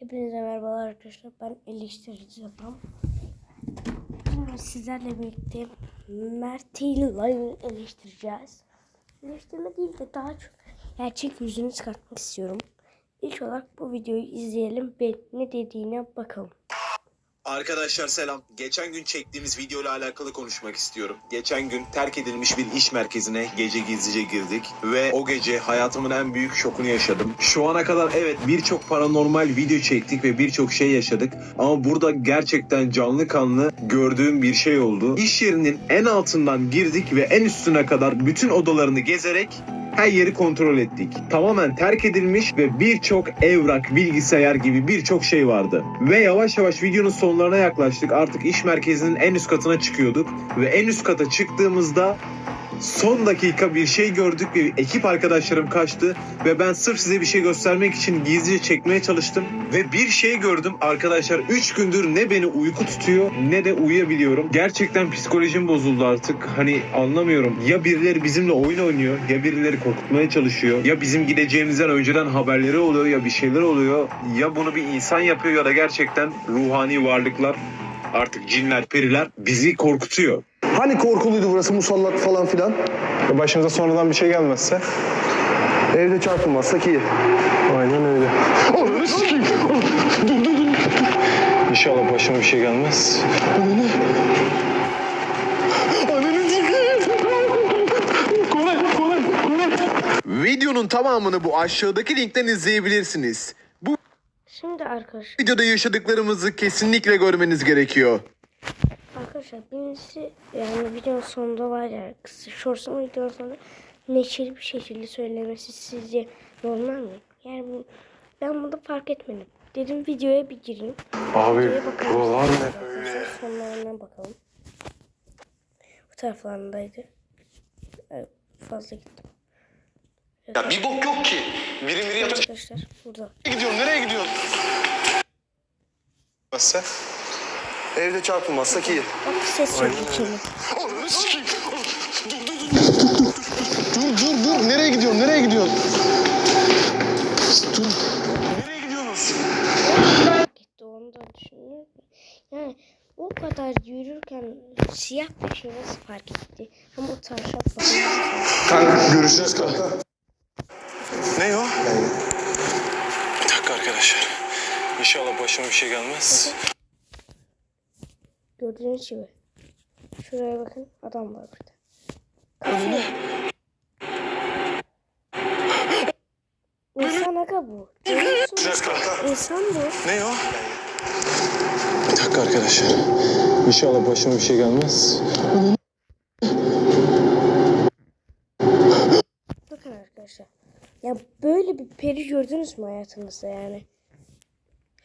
Hepinize merhabalar arkadaşlar. Ben eleştirici. Bugün sizlerle birlikte Mert İllay'ı eleştireceğiz. Eleştirme değil de daha çok gerçek yüzünü çıkartmak istiyorum. İlk olarak bu videoyu izleyelim ve ne dediğine bakalım. Arkadaşlar selam. Geçen gün çektiğimiz video ile alakalı konuşmak istiyorum. Geçen gün terk edilmiş bir iş merkezine gece gizlice girdik ve o gece hayatımın en büyük şokunu yaşadım. Şu ana kadar evet birçok paranormal video çektik ve birçok şey yaşadık ama burada gerçekten canlı kanlı gördüğüm bir şey oldu. İş yerinin en altından girdik ve en üstüne kadar bütün odalarını gezerek her yeri kontrol ettik. Tamamen terk edilmiş ve birçok evrak, bilgisayar gibi birçok şey vardı. Ve yavaş yavaş videonun sonlarına yaklaştık. Artık iş merkezinin en üst katına çıkıyorduk. Ve en üst kata çıktığımızda son dakika bir şey gördük ve ekip arkadaşlarım kaçtı ve ben sırf size bir şey göstermek için gizlice çekmeye çalıştım ve bir şey gördüm arkadaşlar 3 gündür ne beni uyku tutuyor ne de uyuyabiliyorum. Gerçekten psikolojim bozuldu artık. Hani anlamıyorum. Ya birileri bizimle oyun oynuyor ya birileri korkutmaya çalışıyor. Ya bizim gideceğimizden önceden haberleri oluyor ya bir şeyler oluyor. Ya bunu bir insan yapıyor ya da gerçekten ruhani varlıklar artık cinler, periler bizi korkutuyor. Hani korkuluydu burası musallat falan filan. Ya Başımıza sonradan bir şey gelmezse. Evde çarpılmazsak iyi. Aynen öyle. Ananı sikeyim. Dur dur dur. İnşallah başıma bir şey gelmez. Ananı sikeyim. Koray Koray Koray. Videonun tamamını bu aşağıdaki linkten izleyebilirsiniz. Bu Şimdi arkadaşlar, videoda yaşadıklarımızı kesinlikle görmeniz gerekiyor. Arkadaşlar birincisi yani videonun sonunda var ya kısa shorts'un videonun sonunda neşeli bir şekilde söylemesi sizce normal mi? Yani bu, ben bunu fark etmedim. Dedim videoya bir gireyim. Abi buralar ne Arkadaşlar sonlarına bakalım. Bu taraflarındaydı. Evet, fazla gittim. Ya bir bok yok ki. Biri biri yapacak. Arkadaşlar burada. Gidiyorum nereye gidiyorsun? gelmezse. Evde çarpılmazsak iyi. Bak ses yok içeri. Ananı sikeyim. Dur dur dur. Dur dur dur. Nereye gidiyorsun? Nereye gidiyorsun? Dur. Nereye gidiyorsunuz? Gitti onu da düşünüyorum. Yani o kadar yürürken siyah bir şey nasıl fark etti? Ama o bakın. Kanka görüşürüz kanka. Ne o? Bir dakika arkadaşlar. İnşallah başıma bir şey gelmez. Gördüğünüz gibi. Şuraya bakın adam var burada. Kaçıyor. İnsan aga bu. İnsan bu. Ne o? Bir dakika arkadaşlar. İnşallah başıma bir şey gelmez. Bakın arkadaşlar. Ya böyle bir peri gördünüz mü hayatınızda yani?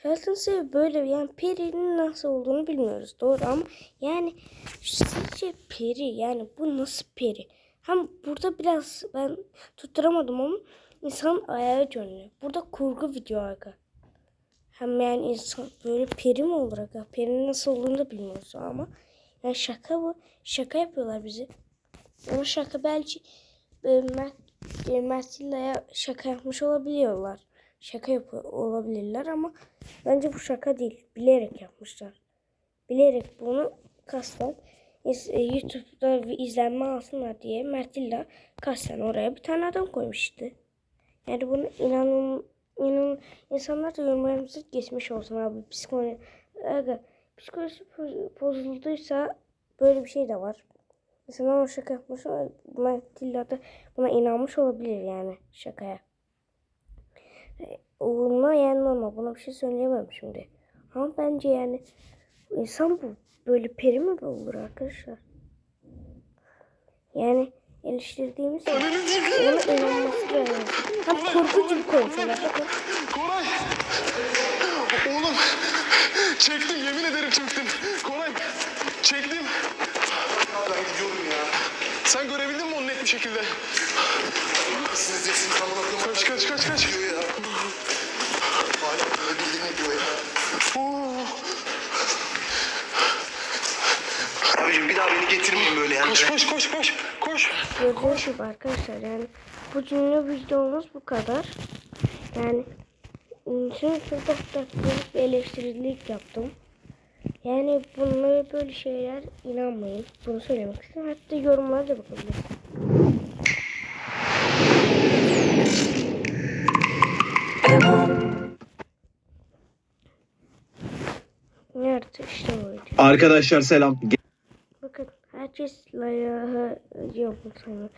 Hayatınızda böyle yani perinin nasıl olduğunu bilmiyoruz. Doğru ama yani sizce peri yani bu nasıl peri? Hem burada biraz ben tutturamadım ama insan ayağı dönüyor. Burada kurgu video aga. Hem yani insan böyle peri mi olur aga? Perinin nasıl olduğunu da bilmiyoruz ama. Yani şaka bu. Şaka yapıyorlar bizi. Ama şaka belki e, Mert, e, şaka yapmış olabiliyorlar. Şaka yapıyor olabilirler ama bence bu şaka değil. Bilerek yapmışlar. Bilerek bunu kasten e, YouTube'da izlenme alsınlar diye Mertilla kasten oraya bir tane adam koymuştu. Yani bunu inanın, inan insanlar da yorumlarımızı geçmiş olsun abi. Psikoloji, aga, psikolojisi boz- bozulduysa böyle bir şey de var. İnsanlar o şaka yapmış. Matilda da buna inanmış olabilir yani şakaya. Yani normal. Buna bir şey söyleyemem şimdi. Ama bence yani insan bu. Böyle peri mi bu olur arkadaşlar? Yani eleştirdiğimiz ona inanması lazım. Hem korku gibi konuşuyorlar. Bakın. Koray. Oğlum. Çektim yemin ederim çektim. Koray. Çektim. Hala gidiyorum ya. Sen görebildin onu bir şekilde? Siz desin Kaç kaç kaç kaç. Diyor ya. Hala görebildiğini diyor ya. Abicim bir daha beni getirmeyin böyle yani. Koş koş koş koş. Koş. Gördüğünüz gibi arkadaşlar yani bu cümle videomuz bu kadar. Yani Şimdi şurada ve eleştirilik yaptım. Yani bunlara böyle şeyler inanmayın. Bunu söylemek istedim. Hatta yorumlara da bakabilirsiniz. Nerede işte buydu. Arkadaşlar selam. Bakın herkes layağı yok sana.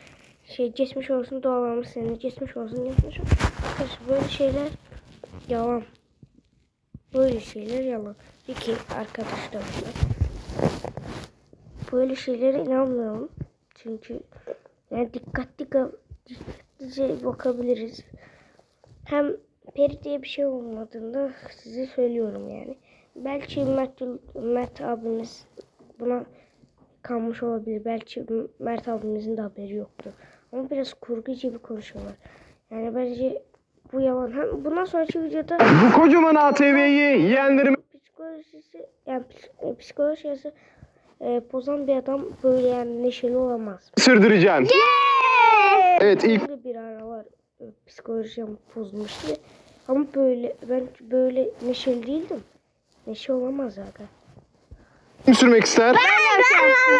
Şey geçmiş olsun doğalamış seni. Geçmiş olsun geçmiş olsun. Arkadaşlar böyle şeyler yalan. Böyle şeyler yalan. Peki arkadaşlar. Böyle şeylere inanmıyorum. Çünkü yani dikkatli dikkatlice bakabiliriz. Hem peri diye bir şey olmadığında size söylüyorum yani. Belki Mert, Mert abimiz buna kalmış olabilir. Belki Mert abimizin de haberi yoktu. Ama biraz kurgu gibi konuşuyorlar. Yani bence bu yalan. Hem bundan sonraki videoda Bu kocaman ATV'yi yeğenlerime psikolojisi yani ps- psikolojisi e, bozan bir adam böyle yani neşeli olamaz. sürdüreceğim. Evet ilk Böyle bir ara var e, psikolojim bozulmuştu. Ama böyle ben böyle neşeli değildim. Neşe olamaz aga. kim sürmek ister?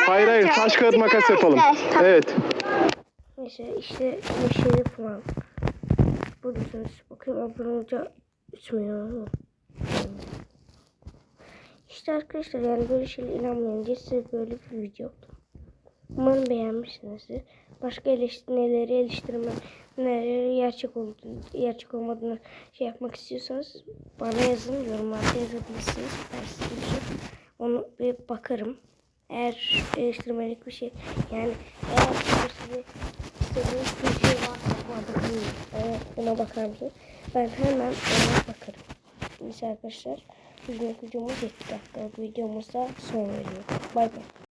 Hayır hayır taş kağıt makas yapalım. Evet. Neyse işte neşeli falan. Buradasınız. Bakayım abone olunca 3 milyon mu? İşte arkadaşlar yani böyle şeylere inanmayın size böyle bir video oldu. Umarım beğenmişsinizdir. Başka eleştiri, neleri eleştirme, neleri gerçek olduğunu, gerçek olmadığını şey yapmak istiyorsanız bana yazın. Yorumlarda yazabilirsiniz. Bir şey- onu bir bakarım. Eğer eleştirmelik bir şey yani eğer size istediğiniz bir şey varsa buna bakın. Ee, buna bakar mısınız? Ben hemen ona bakarım. Neyse arkadaşlar. Bugünkü videomuz 7 dakika. Videomuzda son veriyor. Bay bay.